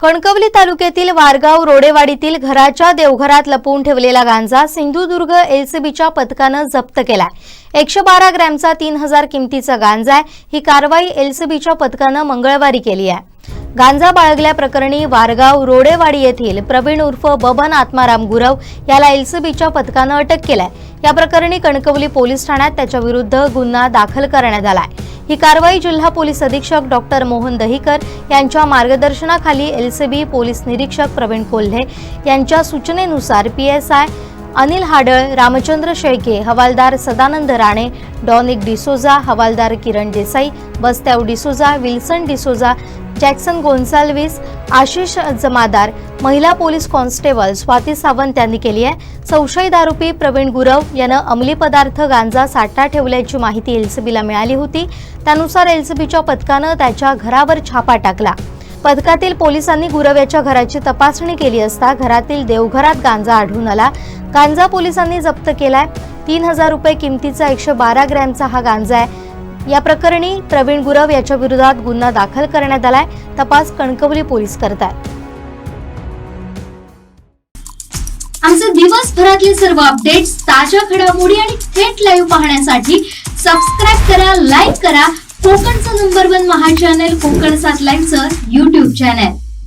कणकवली तालुक्यातील वारगाव रोडेवाडीतील घराच्या देवघरात लपवून ठेवलेला गांजा सिंधुदुर्ग एलसीबीच्या पथकानं जप्त केलाय. एकशे बारा ग्रॅमचा तीन हजार किमतीचा गांजा आहे. ही कारवाई एलसीबीच्या पथकानं मंगळवारी केली आहे. गांजा बाळगल्याप्रकरणी वारगाव रोडेवाडी येथील प्रवीण उर्फ बबन आत्माराम गुरव याला एलसीबीच्या पथकानं अटक केलाय. या प्रकरणी कणकवली पोलीस ठाण्यात त्याच्या विरुद्ध गुन्हा दाखल करण्यात आला आहे ही कारवाई जिल्हा पोलीस अधीक्षक डॉक्टर मोहन दहिकर यांच्या मार्गदर्शनाखाली एलसीबी पोलीस निरीक्षक प्रवीण कोल्हे यांच्या सूचनेनुसार पीएसआय अनिल हाडळ रामचंद्र शेळके हवालदार सदानंद राणे डॉनिक डिसोजा हवालदार किरण देसाई बस्त्याव डिसोजा विल्सन डिसोजा जॅक्सन गोन्साल्विस आशिष जमादार महिला पोलीस कॉन्स्टेबल स्वाती सावंत यांनी केली आहे. संशयित आरोपी प्रवीण गुरव यानं अंमली पदार्थ गांजा साठा ठेवल्याची माहिती एलसीबीला मिळाली होती. त्यानुसार एलसीबीच्या पथकानं त्याच्या घरावर छापा टाकला. पथकातील पोलिसांनी गुरव याच्या घराची तपासणी केली असता घरातील देवघरात गांजा आढळून आला. गांजा पोलिसांनी जप्त केलाय. तीन हजार रुपये किमतीचा एकशे बारा ग्रॅमचा हा गांजा आहे. या प्रकरणी प्रवीण गुरव याच्या विरोधात गुन्हा दाखल करण्यात आलाय. तपास कणकवली पोलीस करतायत. आमचे दिवसभरातले सर्व अपडेट्स ताज्या घडामोडी आणि थेट लाईव्ह पाहण्यासाठी सबस्क्राईब करा लाईक करा. कोकणचं नंबर वन महा चॅनल कोकण सात लाईनचं युट्यूब चॅनल